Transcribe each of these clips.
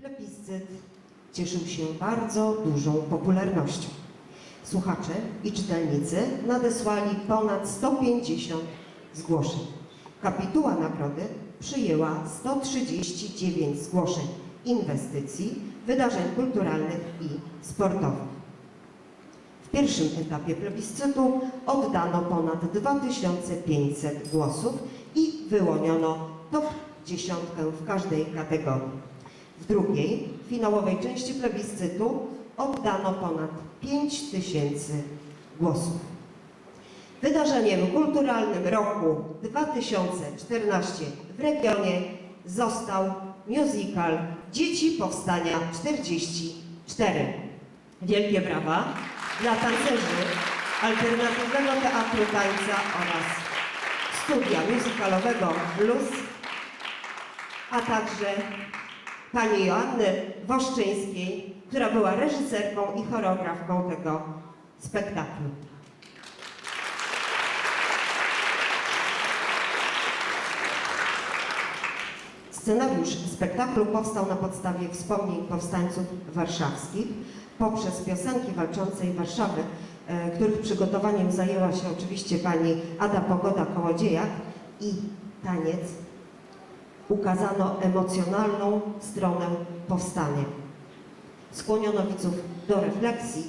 Plebiscyt cieszył się bardzo dużą popularnością. Słuchacze i czytelnicy nadesłali ponad 150 zgłoszeń. Kapituła nagrody przyjęła 139 zgłoszeń inwestycji, wydarzeń kulturalnych i sportowych. W pierwszym etapie plebiscytu oddano ponad 2500 głosów i wyłoniono top dziesiątkę w każdej kategorii. W drugiej, finałowej części plebiscytu oddano ponad 5000 głosów. Wydarzeniem kulturalnym roku 2014 w regionie został musical Dzieci Powstania 44. Wielkie brawa dla tancerzy alternatywnego teatru tańca oraz studia musicalowego Luz, a także pani Joanny Woszczyńskiej, która była reżyserką i choreografką tego spektaklu. Scenariusz spektaklu powstał na podstawie wspomnień powstańców warszawskich poprzez piosenki walczącej Warszawy, e, których przygotowaniem zajęła się oczywiście pani Ada Pogoda-Kołodziejak i taniec. Ukazano emocjonalną stronę powstania. Skłoniono widzów do refleksji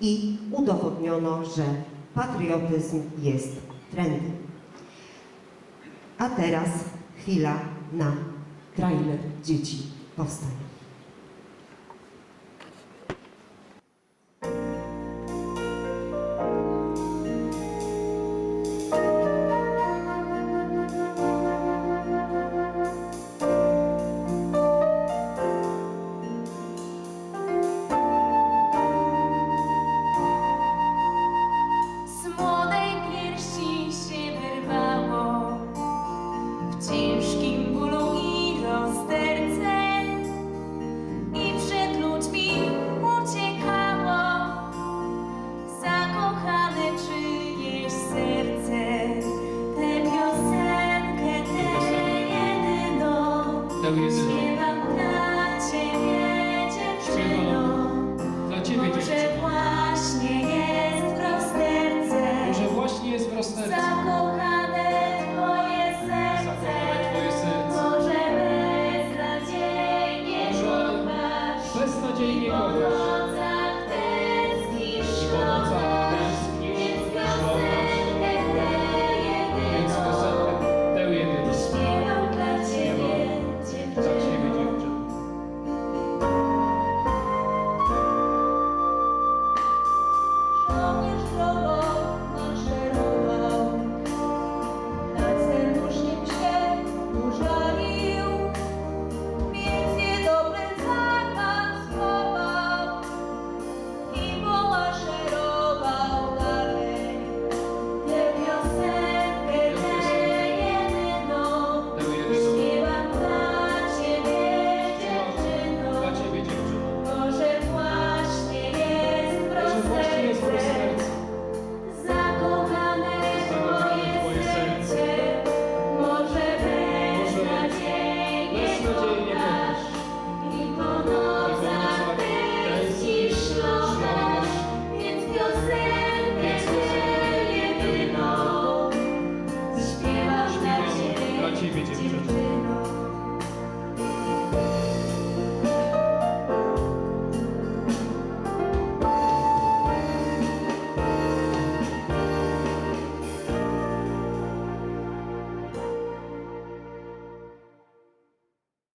i udowodniono, że patriotyzm jest trendy. A teraz chwila na trailer Dzieci Powstania. codziennie kogoś.